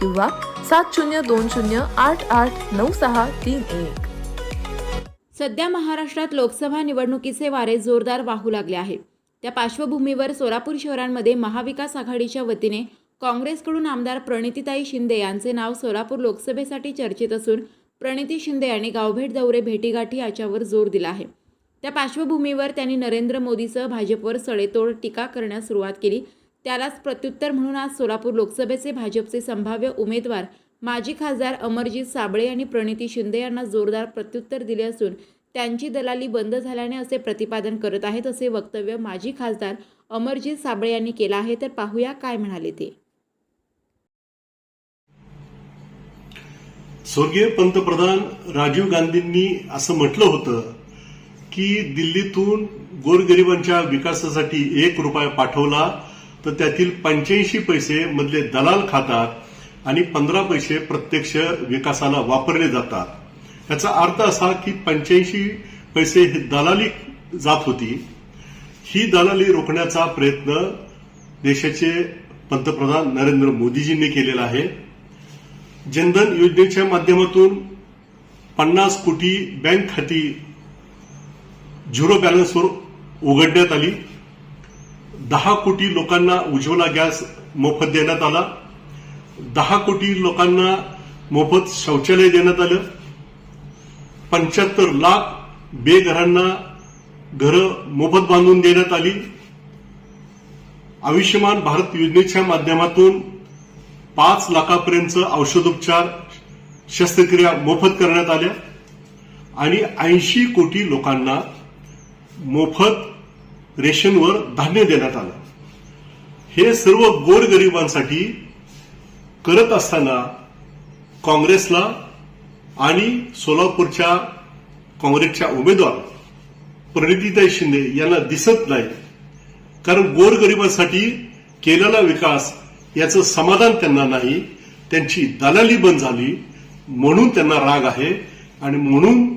किंवा सात शून्य दोन शून्य आठ आठ नऊ सहा तीन एक. सध्या महाराष्ट्रात लोकसभा निवडणुकीचे वारे जोरदार वाहू लागले आहे त्या पार्श्वभूमीवर सोलापूर शहरांमध्ये महाविकास आघाडीच्या वतीने काँग्रेसकडून आमदार प्रणितीताई शिंदे यांचे नाव सोलापूर लोकसभेसाठी चर्चेत असून प्रणिती शिंदे यांनी गावभेट दौरे भेटीगाठी याच्यावर जोर दिला आहे. त्या पार्श्वभूमीवर त्यांनी नरेंद्र मोदीसह भाजपवर सडेतोड टीका करण्यास सुरुवात केली. त्यालाच प्रत्युत्तर म्हणून आज सोलापूर लोकसभेचे भाजपचे संभाव्य उमेदवार माजी खासदार अमरजीत साबळे यांनी प्रणिती शिंदे यांना जोरदार प्रत्युत्तर दिले असून त्यांची दलाली बंद झाल्याने असे प्रतिपादन करत आहेत असे वक्तव्य माजी खासदार अमरजीत साबळे यांनी केलं आहे. तर पाहूया काय म्हणाले ते. स्वर्गीय पंतप्रधान राजीव गांधींनी असं म्हटलं होतं की दिल्लीतून गोरगरिबांच्या विकासासाठी एक रुपया पाठवला तर त्यातील पंच्याऐंशी पैसे मधले दलाल खातात आणि पंधरा पैसे प्रत्यक्ष विकासाला वापरले जातात. याचा अर्थ असा की पंच्याऐंशी पैसे हे दलाली जात होती. ही दलाली रोखण्याचा प्रयत्न देशाचे पंतप्रधान नरेंद्र मोदीजींनी केलेला आहे. जनधन योजनेच्या माध्यमातून पन्नास कोटी बँक खाती झिरो बॅलन्सवर उघडण्यात आली. दहा कोटी लोकांना उज्ज्वला गॅस मोफत देण्यात आला. दहा कोटी लोकांना मोफत शौचालय देण्यात आलं. पंच्याहत्तर लाख बेघरांना घरं मोफत बांधून देण्यात आली. आयुष्यमान भारत योजनेच्या माध्यमातून पाच लाखापर्यंत औषधोपचार शस्त्रक्रिया मोफत करण्यात आल्या. आणि ऐंशी कोटी लोकांना मोफत रेशनवर धान्य देण्यात आलं. हे सर्व गोरगरिबांसाठी करत असताना काँग्रेसला आणि सोलापूरच्या काँग्रेसच्या उमेदवार प्रणितीताई शिंदे यांना दिसत नाही. कारण गोरगरिबांसाठी केलेला विकास याचं समाधान त्यांना नाही त्यांची दलाली बंद झाली म्हणून त्यांना राग आहे. आणि म्हणून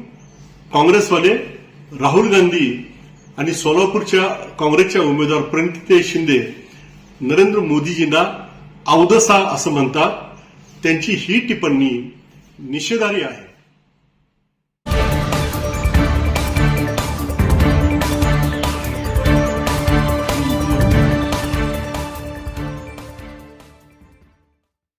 काँग्रेसवाले राहुल गांधी आणि सोलापूरच्या काँग्रेसच्या उमेदवार प्रणितीताई शिंदे नरेंद्र मोदीजींना अवदसा असं म्हणतात. त्यांची ही टिप्पणी निषेधारी आहे.